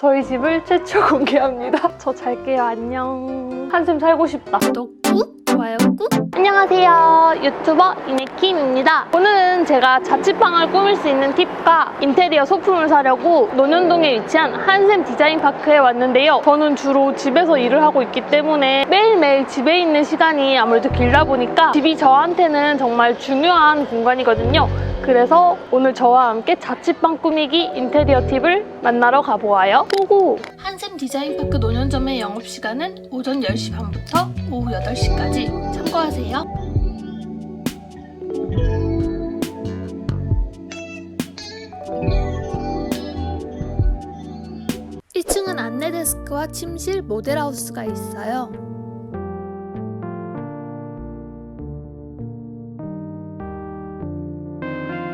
저희 집을 최초 공개합니다. 저 잘게요. 안녕. 한샘 살고 싶다. 구독 꾹, 좋아요 꾹. 안녕하세요. 유튜버 이네킴입니다. 오늘은 제가 자취방을 꾸밀 수 있는 팁과 인테리어 소품을 사려고 논현동에 위치한 한샘 디자인파크에 왔는데요. 저는 주로 집에서 일을 하고 있기 때문에 매일매일 집에 있는 시간이 아무래도 길다 보니까 집이 저한테는 정말 중요한 공간이거든요. 그래서 오늘 저와 함께 자취방 꾸미기 인테리어 팁을 만나러 가보아요. 고고! 한샘 디자인파크 논현점의 영업시간은 오전 10시 반부터 오후 8시까지 참고하세요. 일층은 안내 데스크와 침실, 모델하우스가 있어요.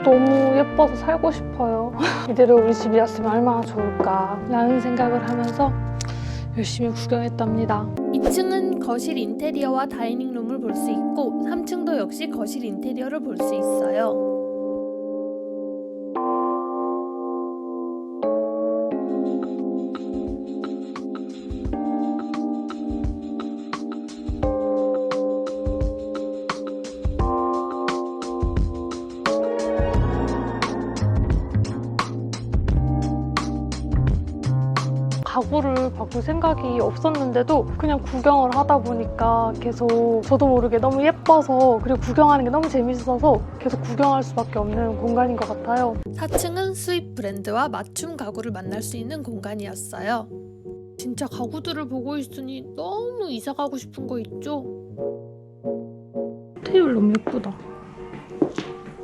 너무 예뻐서 살고 싶어요. 이대로 우리 집이었으면 얼마나 좋을까 라는 생각을 하면서 열심히 구경했답니다. 2층은 거실 인테리어와 다이닝룸을 볼 수 있고 3층도 역시 거실 인테리어를 볼 수 있어요. 가구를 바꿀 생각이 없었는데도 그냥 구경을 하다 보니까 계속 저도 모르게 너무 예뻐서 그리고 구경하는 게 너무 재밌어서 계속 구경할 수밖에 없는 공간인 것 같아요. 4층은 수입 브랜드와 맞춤 가구를 만날 수 있는 공간이었어요. 진짜 가구들을 보고 있으니 너무 이사 가고 싶은 거 있죠? 테이블 너무 예쁘다.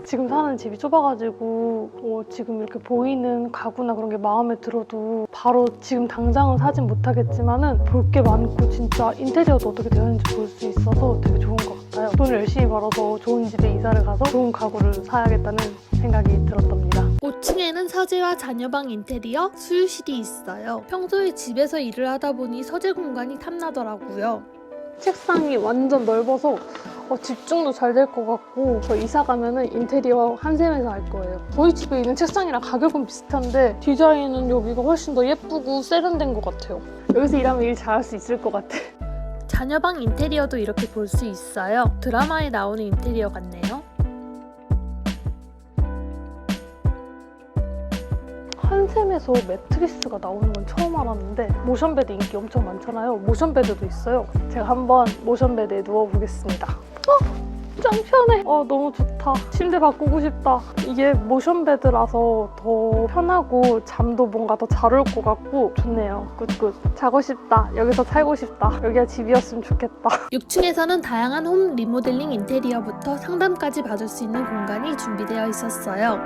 지금 사는 집이 좁아가지고 어, 지금 이렇게 보이는 가구나 그런 게 마음에 들어도 바로 지금 당장은 사진 못하겠지만은 볼 게 많고 진짜 인테리어도 어떻게 되었는지 볼 수 있어서 되게 좋은 것 같아요. 돈을 열심히 벌어서 좋은 집에 이사를 가서 좋은 가구를 사야겠다는 생각이 들었답니다. 5층에는 서재와 자녀방 인테리어, 수유실이 있어요. 평소에 집에서 일을 하다 보니 서재 공간이 탐나더라고요. 책상이 완전 넓어서 어, 집중도 잘 될 것 같고 저 이사 가면은 인테리어 한샘에서 할 거예요. 저희 집에 있는 책상이랑 가격은 비슷한데 디자인은 여기가 훨씬 더 예쁘고 세련된 것 같아요. 여기서 일하면 일 잘할 수 있을 것 같아. 자녀방 인테리어도 이렇게 볼 수 있어요. 드라마에 나오는 인테리어 같네요. 한샘에서 매트리스가 나오는 건 처음 알았는데 모션베드 인기 엄청 많잖아요. 모션베드도 있어요. 제가 한번 모션베드에 누워보겠습니다. 편해. 어, 너무 좋다. 침대 바꾸고 싶다. 이게 모션베드라서 더 편하고 잠도 뭔가 더 잘 올 것 같고 좋네요. 굿굿. 자고 싶다. 여기서 살고 싶다. 여기가 집이었으면 좋겠다. 6층에서는 다양한 홈 리모델링 인테리어부터 상담까지 받을 수 있는 공간이 준비되어 있었어요.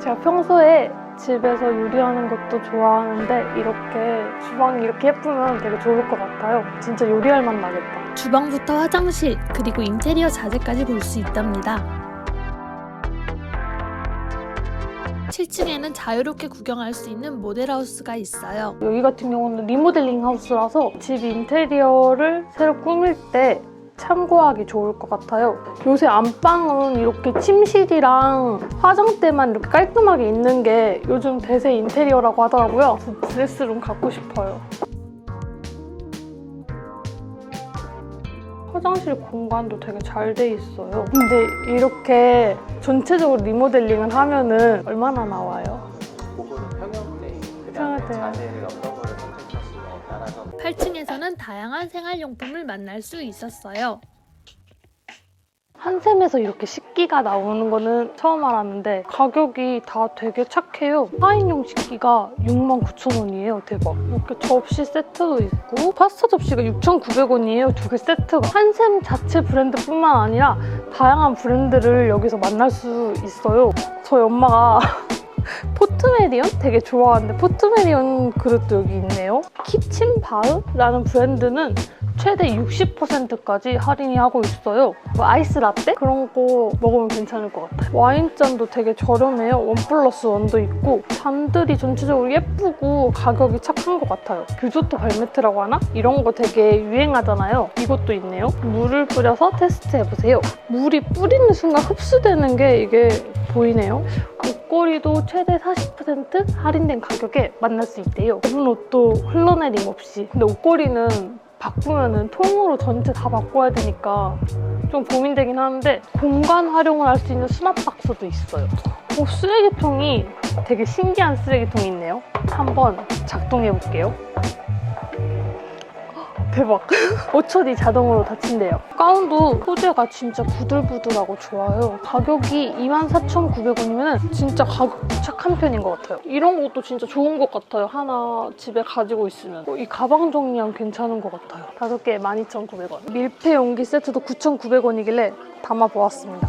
제가 평소에 집에서 요리하는 것도 좋아하는데 이렇게 주방이 이렇게 예쁘면 되게 좋을 것 같아요. 진짜 요리할 맛 나겠다. 주방부터 화장실, 그리고 인테리어 자재까지 볼 수 있답니다. 7층에는 자유롭게 구경할 수 있는 모델하우스가 있어요. 여기 같은 경우는 리모델링 하우스라서 집 인테리어를 새로 꾸밀 때 참고하기 좋을 것 같아요. 요새 안방은 이렇게 침실이랑 화장대만 이렇게 깔끔하게 있는 게 요즘 대세 인테리어라고 하더라고요. 저 드레스룸 갖고 싶어요. 화장실 공간도 되게 잘 돼 있어요. 근데 이렇게 전체적으로 리모델링을 하면은 얼마나 나와요? 그거는 평형대 그다음에. 자재를 8층에서는 다양한 생활용품을 만날 수 있었어요. 한샘에서 이렇게 식기가 나오는 거는 처음 알았는데 가격이 다 되게 착해요. 4인용 식기가 69,000원이에요. 대박. 이렇게 접시 세트도 있고 파스타 접시가 6,900원이에요. 두 개 세트가. 한샘 자체 브랜드뿐만 아니라 다양한 브랜드를 여기서 만날 수 있어요. 저희 엄마가 포트메리온 되게 좋아하는데 포트메리온 그릇도 여기 있네요. 키친바흐라는 브랜드는 최대 60%까지 할인이 하고 있어요. 뭐 아이스 라떼? 그런 거 먹으면 괜찮을 것 같아요. 와인잔도 되게 저렴해요. 원 플러스 원도 있고 잔들이 전체적으로 예쁘고 가격이 착한 것 같아요. 규조토 발매트라고 하나? 이런 거 되게 유행하잖아요. 이것도 있네요. 물을 뿌려서 테스트 해보세요. 물이 뿌리는 순간 흡수되는 게 이게 보이네요. 어, 옷걸이도 최대 40% 할인된 가격에 만날 수 있대요. 입은 옷도 흘러내림 없이. 근데 옷걸이는 바꾸면은 통으로 전체 다 바꿔야 되니까 좀 고민되긴 하는데 공간 활용을 할 수 있는 수납 박스도 있어요. 어, 쓰레기통이 되게 신기한 쓰레기통이 있네요. 한번 작동해 볼게요. 대박. 5초 뒤 자동으로 닫힌대요. 가운도 소재가 진짜 부들부들하고 좋아요. 가격이 24,900원이면 진짜 가격 착한 편인 것 같아요. 이런 것도 진짜 좋은 것 같아요. 하나 집에 가지고 있으면. 어, 이 가방 정리하면 괜찮은 것 같아요. 다섯 개에 12,900원. 밀폐 용기 세트도 9,900원이길래 담아보았습니다.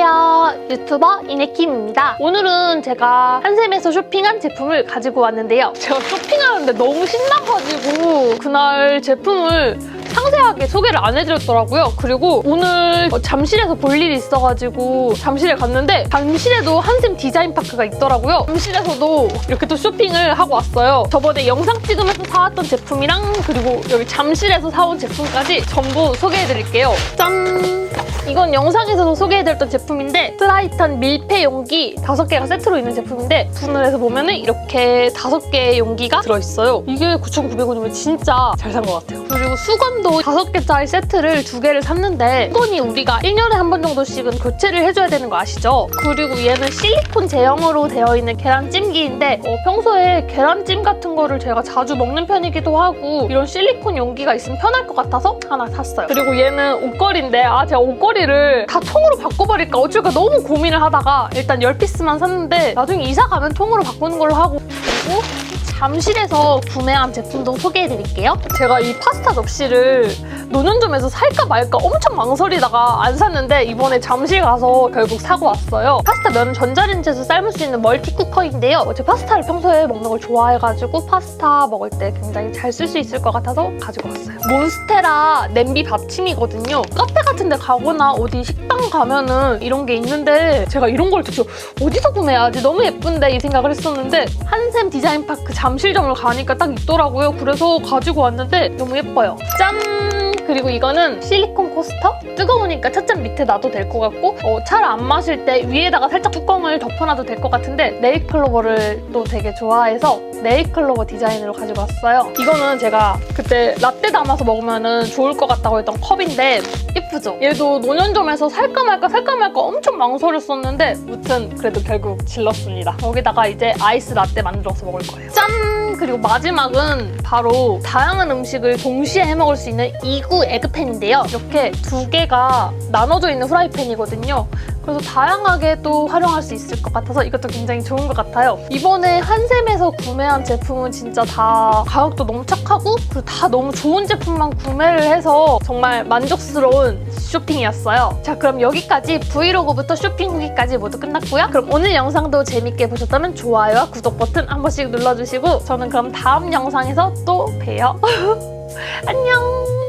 안녕하세요. 유튜버 이네킴입니다. 오늘은 제가 한샘에서 쇼핑한 제품을 가지고 왔는데요. 제가 쇼핑하는데 너무 신나가지고 그날 제품을 상세하게 소개를 안 해드렸더라고요. 그리고 오늘 어, 잠실에서 볼 일이 있어가지고 잠실에 갔는데 잠실에도 한샘 디자인 파크가 있더라고요. 잠실에서도 이렇게 또 쇼핑을 하고 왔어요. 저번에 영상 찍으면서 사왔던 제품이랑 그리고 여기 잠실에서 사온 제품까지 전부 소개해드릴게요. 짠! 이건 영상에서도 소개해드렸던 제품인데 트라이탄 밀폐 용기 5개가 세트로 있는 제품인데 분할해서 보면 은 이렇게 5개의 용기가 들어있어요. 이게 9,900원이면 진짜 잘 산 것 같아요. 그리고 수건 도 5개짜리 세트를 2개를 샀는데 수건이 우리가 1년에 한 번 정도씩은 교체를 해줘야 되는 거 아시죠? 그리고 얘는 실리콘 제형으로 되어 있는 계란찜기인데 어, 평소에 계란찜 같은 거를 제가 자주 먹는 편이기도 하고 이런 실리콘 용기가 있으면 편할 것 같아서 하나 샀어요. 그리고 얘는 옷걸이인데 아 제가 옷걸이를 다 통으로 바꿔버릴까 어쩔까 너무 고민을 하다가 일단 10피스만 샀는데 나중에 이사 가면 통으로 바꾸는 걸로 하고 그리고 잠실에서 구매한 제품도 소개해드릴게요. 제가 이 파스타 접시를 노년점에서 살까 말까 엄청 망설이다가 안 샀는데 이번에 잠실 가서 결국 사고 왔어요. 파스타 면은 전자레인지에서 삶을 수 있는 멀티쿠커인데요. 제 파스타를 평소에 먹는 걸 좋아해가지고 파스타 먹을 때 굉장히 잘 쓸 수 있을 것 같아서 가지고 왔어요. 몬스테라 냄비 받침이거든요. 카페 같은 데 가거나 어디 식당 가면은 이런 게 있는데 제가 이런 걸 대체 어디서 구매해야지 너무 예쁜데 이 생각을 했었는데 한샘 디자인파크 잠 실점을 가니까 딱 있더라고요. 그래서 가지고 왔는데 너무 예뻐요. 짠! 그리고 이거는 실리콘 코스터? 뜨거우니까 찻잔 밑에 놔도 될 것 같고 어, 차를 안 마실 때 위에다가 살짝 뚜껑을 덮어놔도 될 것 같은데 네일클로버를 또 되게 좋아해서 네일클로버 디자인으로 가지고 왔어요. 이거는 제가 그때 라떼 담아서 먹으면 좋을 것 같다고 했던 컵인데 예쁘죠? 얘도 노년점에서 살까 말까 살까 말까 엄청 망설였었는데 무튼 그래도 결국 질렀습니다. 여기다가 이제 아이스 라떼 만들어서 먹을 거예요. 짠! 그리고 마지막은 바로 다양한 음식을 동시에 해 먹을 수 있는 이구 에그팬인데요. 이렇게 두 개가 나눠져 있는 후라이팬이거든요. 그래서 다양하게 또 활용할 수 있을 것 같아서 이것도 굉장히 좋은 것 같아요. 이번에 한샘에서 구매한 제품은 진짜 다 가격도 너무 착하고 그리고 다 너무 좋은 제품만 구매를 해서 정말 만족스러운 쇼핑이었어요. 자 그럼 여기까지 브이로그부터 쇼핑 후기까지 모두 끝났고요. 그럼 오늘 영상도 재밌게 보셨다면 좋아요와 구독 버튼 한 번씩 눌러주시고 저는 그럼 다음 영상에서 또 봬요. 안녕!